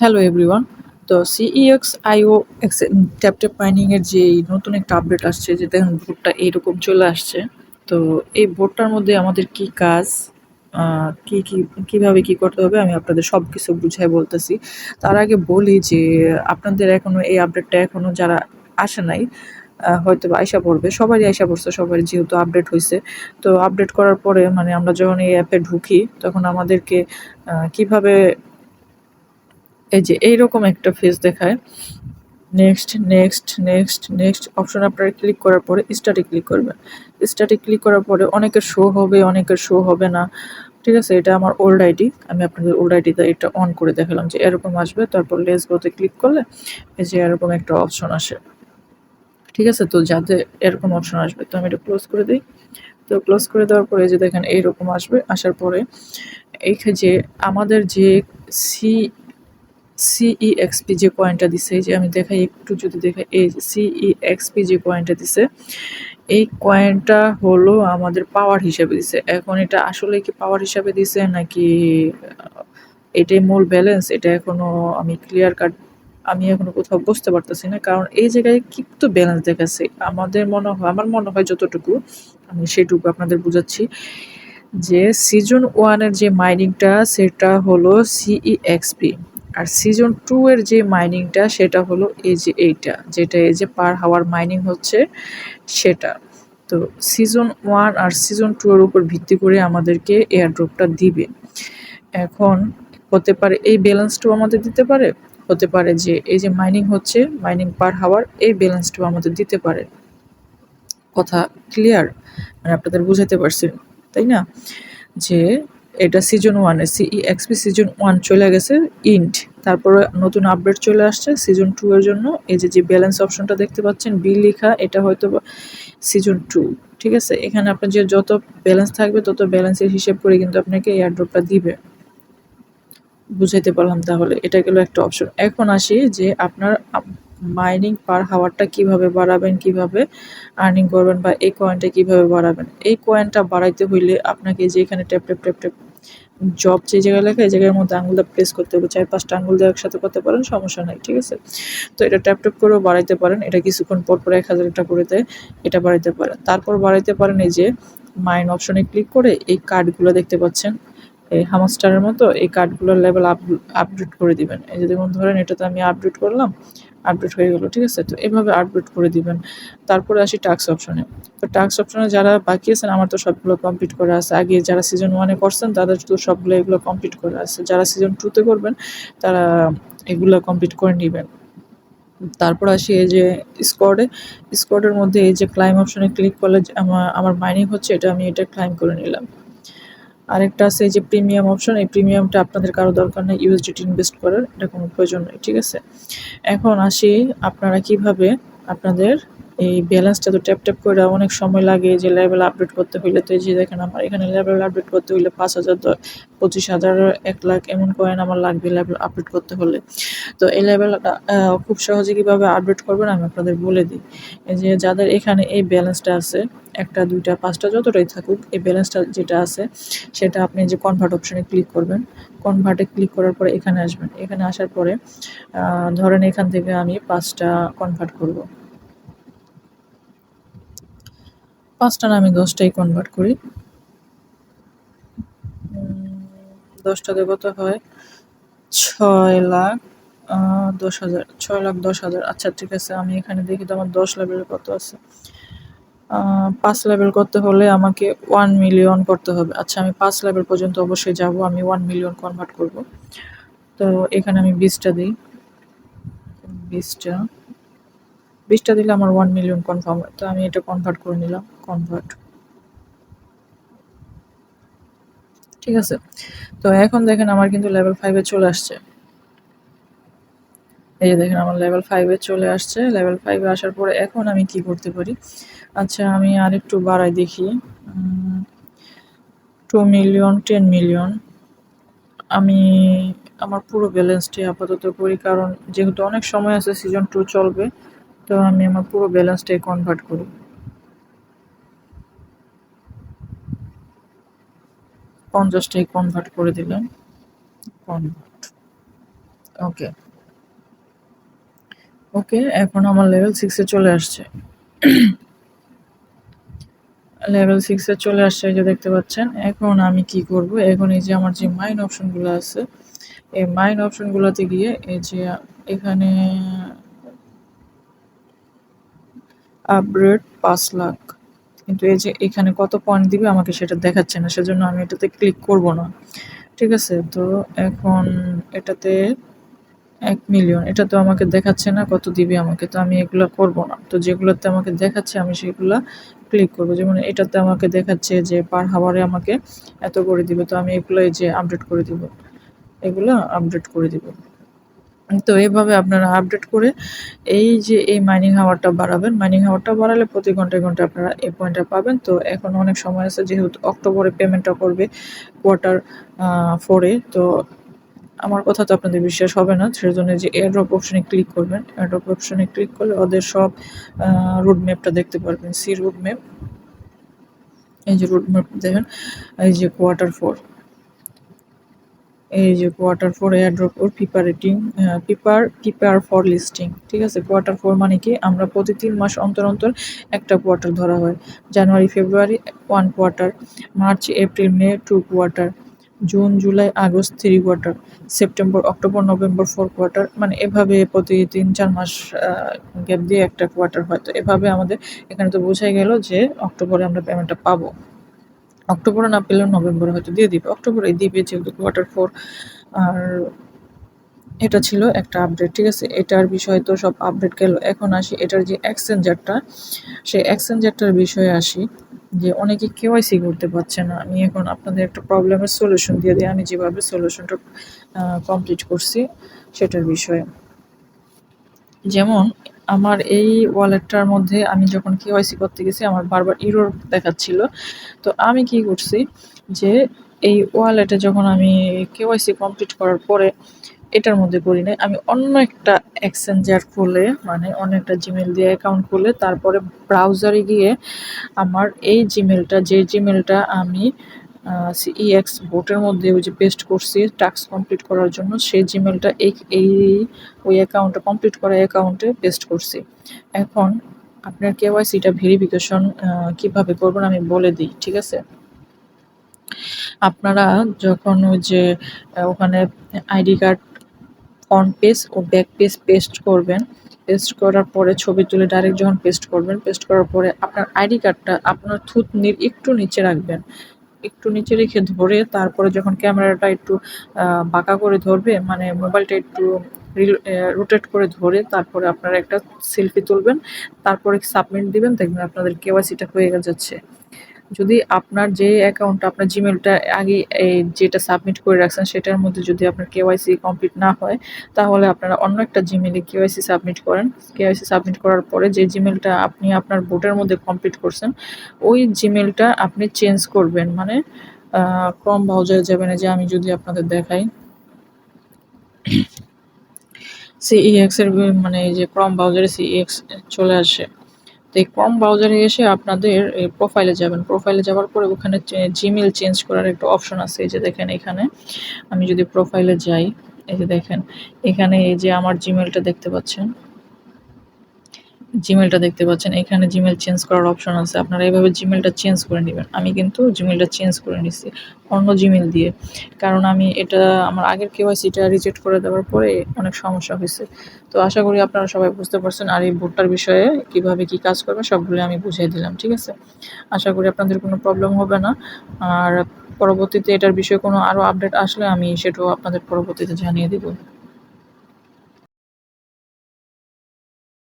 Hello everyone তো CEX IO tap tap mining এর যে নতুন একটা আপডেট আসছে, যে দেখুন বোর্ডটা এইরকম চলে আসছে। তো এই বোর্ডটার মধ্যে আমাদের কি কাজ কি কি, কীভাবে কি করতে হবে আমি আপনাদের সব কিছু বুঝাই বলতেছি। তার আগে বলি যে আপনাদের এখনও এই আপডেটটা এখনও যারা আসে নাই হয়তো বা আইসা পড়বে, সবারই আইসা পড়ছে, সবারই যেহেতু আপডেট হয়েছে তো আপডেট করার পরে মানে আমরা যখন এই অ্যাপে ঢুকি, তখন আমাদেরকে কীভাবে এই যে এইরকম একটা ফেস দেখায়। Next next next next option আপনারা ক্লিক করার পরে স্টার্টে ক্লিক করবেন। স্টার্টে ক্লিক করার পরে অনেকের শো হবে, অনেকের শো হবে না। ঠিক আছে? এটা আমার ওল্ড আইডি আমি আপনাদের ওল্ড আইডিতে এটা অন করে দেখালাম যে এরকম আসবে। তারপর লেস গোতে ক্লিক করলে এই যে এরকম একটা অপশন আসে। ঠিক আছে? তো যাতে এরকম অপশন আসবে, তো আমি এটা ক্লোজ করে দিই। তো ক্লোজ করে দেওয়ার পরে যে দেখেন এইরকম আসবে। আসার পরে এই যে আমাদের যে সি সিইএক্সপি যে কয়েনটা দিছে, এই যে আমি দেখাই, একটু যদি দেখাই, এই সিইএক্সপি যে কয়েনটা দিছে। এই কয়েনটা হলো আমাদের পাওয়ার হিসাবে দিছে। এখন এটা আসলে কি পাওয়ার হিসাবে দিছে, নাকি এটাই মূল ব্যালেন্স এটা এখনও আমি ক্লিয়ার কাট আমি এখনও কোথাও বুঝতে পারতেছি না। কারণ এই জায়গায় কিন্তু ব্যালেন্স দেখাচ্ছে। আমাদের মনে হয়, আমার মনে হয় যতটুকু, আমি সেটুকু আপনাদের বুঝাচ্ছি যে সিজন ওয়ানের যে মাইনিংটা সেটা হলো সিইএক্সপি আর সিজন টু এর যে মাইনিংটা সেটা হলো এই যে এইটা, যেটা এই যে পার হাওয়ার মাইনিং হচ্ছে সেটা। তো সিজন ওয়ান আর সিজন টু এর উপর ভিত্তি করে আমাদেরকে এয়ারড্রপটা দিবে। এখন হতে পারে এই ব্যালেন্সটাও আমাদের দিতে পারে, হতে পারে যে এই যে মাইনিং হচ্ছে মাইনিং পার হাওয়ার এই ব্যালেন্সটাও আমাদের দিতে পারে। কথা ক্লিয়ার মানে আপনাদের বুঝাতে পারছি, তাই না? যে এটা সিজন ওয়ানে সিই এক্সপি সিজন ওয়ান চলে গেছে ইন্ট তারপরে নতুন আপডেট চলে আসছে সিজন টু এর জন্য। এই যে যে ব্যালেন্স অপশনটা দেখতে পাচ্ছেন বিল লেখা, এটা হয়তো সিজন টু ঠিক আছে? এখানে আপনার যে যত ব্যালেন্স থাকবে, তত ব্যালেন্সের হিসেব করে কিন্তু আপনাকে এয়ারড্রপটা দিবে। বুঝাইতে পারলাম তাহলে, এটা গেল একটা অপশন এখন আসি যে আপনার মাইনিং পার হাওয়ারটা কীভাবে বাড়াবেন, কীভাবে আর্নিং করবেন বা এই কয়েনটা কীভাবে বাড়াবেন? এই কয়েনটা বাড়াইতে হইলে আপনাকে যে এখানে tap tap tap tap job যে জায়গায় লেখা, এই জায়গার মধ্যে আঙুলটা প্রেস করতে হবে চার পাঁচটা আঙুল দিয়ে একসাথে করতে পারেন, সমস্যা নাই, ঠিক আছে? তো এটা ট্যাপ ট্যাপ করেও বাড়াইতে পারেন, এটা কিছুক্ষণ পর পর এক হাজার একটা করে দেয় এটা বাড়াইতে পারেন। তারপর বাড়াইতে পারেন এই যে মাইন অপশনে ক্লিক করে এই কার্ডগুলো দেখতে পাচ্ছেন, এই হামাস্টারের মতো, এই কার্ডগুলোর লেভেল আপ আপডেট করে দিবেন। এই যেমন ধরেন এটাতে আমি আপডেট করলাম আপডেট হয়ে গেলো, ঠিক আছে? তো এভাবে আপডেট করে দিবেন। তারপরে আসি টাক্স অপশনে তো টাক্স অপশনে যারা বাকি আছেন, আমার তো সবগুলো কমপ্লিট করা আছে। আগে যারা সিজন ওয়ানে করছেন, তাদের তো সবগুলো এগুলো কমপ্লিট করা আছে। যারা সিজন টুতে করবেন, তারা এগুলো কমপ্লিট করে নেবেন। তারপর আসি এই যে স্কোয়াডে স্কোয়াডের মধ্যে এই যে ক্লাইম অপশনে ক্লিক করলে আমার আমার মাইনিং হচ্ছে, এটা আমি এটা ক্লাইম করে নিলাম। আরেকটা আছে যে প্রিমিয়াম অপশন এই প্রিমিয়ামটা আপনাদের কারও দরকার নেই ইউএসডিটি ইনভেস্ট করার, এটা কোনো প্রয়োজন নেই, ঠিক আছে? এখন আসি আপনারা কীভাবে আপনাদের এই ব্যালেন্সটা তো ট্যাপ ট্যাপ করে অনেক সময় লাগে যে লেভেল আপডেট করতে হইলে। তো এই যে দেখেন আমার এখানে লেভেল আপডেট করতে হইলে পাঁচ হাজার পঁচিশ হাজার এক লাখ এমন কয়েন আমার লাগবে লেভেল আপডেট করতে হলে। তো এই লেভেলটা খুব সহজে কীভাবে আপডেট করবেন আমি আপনাদের বলে দিই। যে যাদের এখানে এই ব্যালেন্সটা আছে একটা দুইটা পাঁচটা যতটাই থাকুক এই ব্যালেন্সটা যেটা আছে সেটা আপনি যে কনভার্ট অপশানে ক্লিক করবেন। কনভার্টে ক্লিক করার পরে এখানে আসবেন। এখানে আসার পরে ধরেন এখান থেকে আমি পাঁচটা কনভার্ট করব। পাঁচটা না আমি দশটাই কনভার্ট করি। দশটাতে কত হয় ছয় লাখ দশ হাজার, ছয় লাখ দশ হাজার। আচ্ছা ঠিক আছে, আমি এখানে দেখি তো আমার দশ লেভেলে কত আছে। পাঁচ লেভেল করতে হলে আমাকে ওয়ান মিলিয়ন করতে হবে। আচ্ছা আমি পাঁচ লেভেল পর্যন্ত অবশ্যই যাব, আমি ওয়ান মিলিয়ন কনভার্ট করব। তো এখানে আমি বিশটা দিই। বিশটা। বিশটা দিলে আমার ওয়ান মিলিয়ন কনফার্ম হয়। তো আমি এটা কনভার্ট করে নিলাম কনভার্ট ঠিক আছে? তো এখন দেখেন আমার কিন্তু লেভেল ফাইভে চলে আসছে। এই যে দেখেন আমার লেভেল ফাইভে চলে আসছে। লেভেল ফাইভে আসার পরে এখন আমি কি করতে পারি? আচ্ছা আমি আর একটু বাড়াই দেখি। টু মিলিয়ন টেন মিলিয়ন আমি আমার পুরো ব্যালেন্সটি আপাতত করি, কারণ যেহেতু অনেক সময় আছে সিজন টু চলবে। তো আমি আমার পুরো ব্যালেন্সটাই কনভার্ট করি পঞ্চাশটাই কনভার্ট করে দিলাম। কনভার্ট ওকে ওকে এখন আমার লেভেল সিক্সে চলে আসছে। লেভেল সিক্সে চলে আসছে যে দেখতে পাচ্ছেন। এখন আমি কি করব? এখন এই যে আমার যে মাইন অপশনগুলো আছে, এই মাইন অপশনগুলোতে গিয়ে এই যে এখানে আপগ্রেড পাঁচ লাখ। কিন্তু এই যে এখানে কত পয়েন্ট দিবে আমাকে সেটা দেখাচ্ছে না, সেজন্য আমি এটাতে ক্লিক করব না। ঠিক আছে? তো এখন এটাতে এক মিলিয়ন এটা তো আমাকে দেখাচ্ছে না কত দিবে আমাকে, তো আমি এগুলো করব না। তো যেগুলোতে আমাকে দেখাচ্ছে, আমি সেগুলো ক্লিক করব। যেমন এটাতে আমাকে দেখাচ্ছে যে পার হাওয়ারে আমাকে এত করে দিবে, তো আমি এগুলো এই যে আপডেট করে দিব। এগুলো আপডেট করে দিব। তো এইভাবে আপনারা আপডেট করে এই যে এই মাইনিং হাওয়ারটা বাড়াবেন। মাইনিং হাওয়ারটা বাড়ালে প্রতি ঘন্টায় ঘণ্টা আপনারা এই পয়েন্টটা পাবেন। তো এখন অনেক সময় আছে, যেহেতু অক্টোবরে পেমেন্টটা করবে কোয়ার্টার ফোরে তো আমার কথা তো আপনাদের বিশ্বাস হবে না। সেজন্য যে এয়ারড্রপ অপশনে ক্লিক করবেন। এয়ারড্রপ অপশনে ক্লিক করলে ওদের সব রুট ম্যাপটা দেখতে পারবেন। সি রুট ম্যাপ এই যে রুট ম্যাপ দেখেন, এই যে কোয়ার্টার ফোর এই যে quarter four airdrop or preparing prepare prepare for listing ঠিক আছে? কোয়ার্টার ফোর মানে কি? আমরা প্রতি তিন মাস অন্তর অন্তর একটা কোয়ার্টার ধরা হয়। January February one quarter March April May two quarter June July August three quarter September October November four quarter মানে এভাবে প্রতি তিন চার মাস গ্যাপ দিয়ে একটা কোয়ার্টার হয়। তো এভাবে আমাদের এখানে তো বোঝাই গেল যে অক্টোবরে আমরা পেমেন্টটা পাবো। অক্টোবরে না পেলেও নভেম্বরে হয়তো দিয়ে দিবে। অক্টোবরে দিবে যেহেতু কোয়ার্টার ফোর আর এটা ছিল একটা আপডেট ঠিক আছে? এটার বিষয়ে তো সব আপডেট গেল। এখন আসি, এটার যে এক্সচেঞ্জারটা সেই এক্সচেঞ্জারটার বিষয়ে আসি, যে অনেকে কেওয়াইসি করতে পারছে না। আমি এখন আপনাদের একটা প্রবলেমের সলিউশন দিয়ে দিই। আমি যেভাবে সলিউশনটা কমপ্লিট করছি, সেটার বিষয়ে। যেমন আমার এই ওয়ালেটটার মধ্যে আমি যখন কেওয়াইসি করতে গেছি, আমার বারবার ইরোর দেখাচ্ছিল। তো আমি কি করছি যে, এই ওয়ালেটে যখন আমি কেওয়াইসি কমপ্লিট করার পরে এটার মধ্যে করি নাই, আমি অন্য একটা এক্সচেঞ্জার খুলে মানে অন্য একটা জিমেল দিয়ে অ্যাকাউন্ট খুলে, তারপরে ব্রাউজারে গিয়ে আমার এই জিমেলটা যে জিমেলটা আমি সিইএক্স বোটের মধ্যে ওই যে পেস্ট করছি টাস্ক কমপ্লিট করার জন্য, সেই জিমেলটা এই এই, ওই অ্যাকাউন্টে কমপ্লিট করা অ্যাকাউন্টে পেস্ট করছি। এখন আপনার কেওয়াইসিটা ভেরিফিকেশন কীভাবে করবেন আমি বলে দিই, ঠিক আছে? আপনারা যখন ওই যে ওখানে আইডি কার্ড ফ্রন্ট পেজ ও ব্যাক পেজ পেস্ট করবেন পেস্ট করার পরে ছবি তুলে ডাইরেক্ট যখন পেস্ট করবেন পেস্ট করার পরে আপনার আইডি কার্ডটা আপনার থুতনির একটু নিচে রাখবেন। একটু নিচে রেখে ধরে তারপরে যখন ক্যামেরাটা একটু বাঁকা করে ধরবে মানে মোবাইলটা একটু রোটেট করে ধরে তারপরে আপনারা একটা সেলফি তুলবেন, তারপরে সাবমিট দিবেন, দেখবেন আপনাদের কেওয়াইসিটা হয়ে যাচ্ছে। যদি আপনার যে অ্যাকাউন্টটা আপনার জিমেলটা আগে যেটা সাবমিট করে রাখছেন, সেটার মধ্যে যদি আপনার কেওয়াইসি কমপ্লিট না হয়, তাহলে আপনারা অন্য একটা জিমেলে কেওয়াইসি সাবমিট করেন। কেওয়াইসি সাবমিট করার পরে যে জিমেলটা আপনি আপনার বোটের মধ্যে কমপ্লিট করছেন, ওই জিমেলটা আপনি চেঞ্জ করবেন। মানে ক্রম ব্রাউজারে যাবেন যে আমি যদি আপনাদের দেখাই। সিইএক্স এর মানে এই যে ক্রম ব্রাউজারে সিইএক্স চলে আসে। তো এই ক্রম ব্রাউজারে এসে আপনাদের প্রোফাইলে যাবেন। প্রোফাইলে যাওয়ার পরে ওখানে জিমেল চেঞ্জ করার একটা অপশন আছে, এই যে দেখেন এখানে। আমি যদি প্রোফাইলে যাই, এই যে দেখেন, এখানে এই যে আমার জিমেলটা দেখতে পাচ্ছেন। জিমেলটা দেখতে পাচ্ছেন। এখানে জিমেল চেঞ্জ করার অপশন আছে। আপনারা এভাবে জিমেলটা চেঞ্জ করে নেবেন। আমি কিন্তু জিমেলটা চেঞ্জ করে নিচ্ছি অন্য জিমেল দিয়ে। কারণ আমি এটা, আমার আগের কেওয়াইসিটা রিজেক্ট করে দেওয়ার পরে অনেক সমস্যা হয়েছে। তো আশা করি আপনারা সবাই বুঝতে পারছেন আর এই ভোটটার বিষয়ে কীভাবে কি কাজ করবে সবগুলো আমি বুঝিয়ে দিলাম, ঠিক আছে? আশা করি আপনাদের কোনো প্রবলেম হবে না। আর পরবর্তীতে এটার বিষয়ে কোনো আরও আপডেট আসলে আমি সেটাও আপনাদের পরবর্তীতে জানিয়ে দেবো।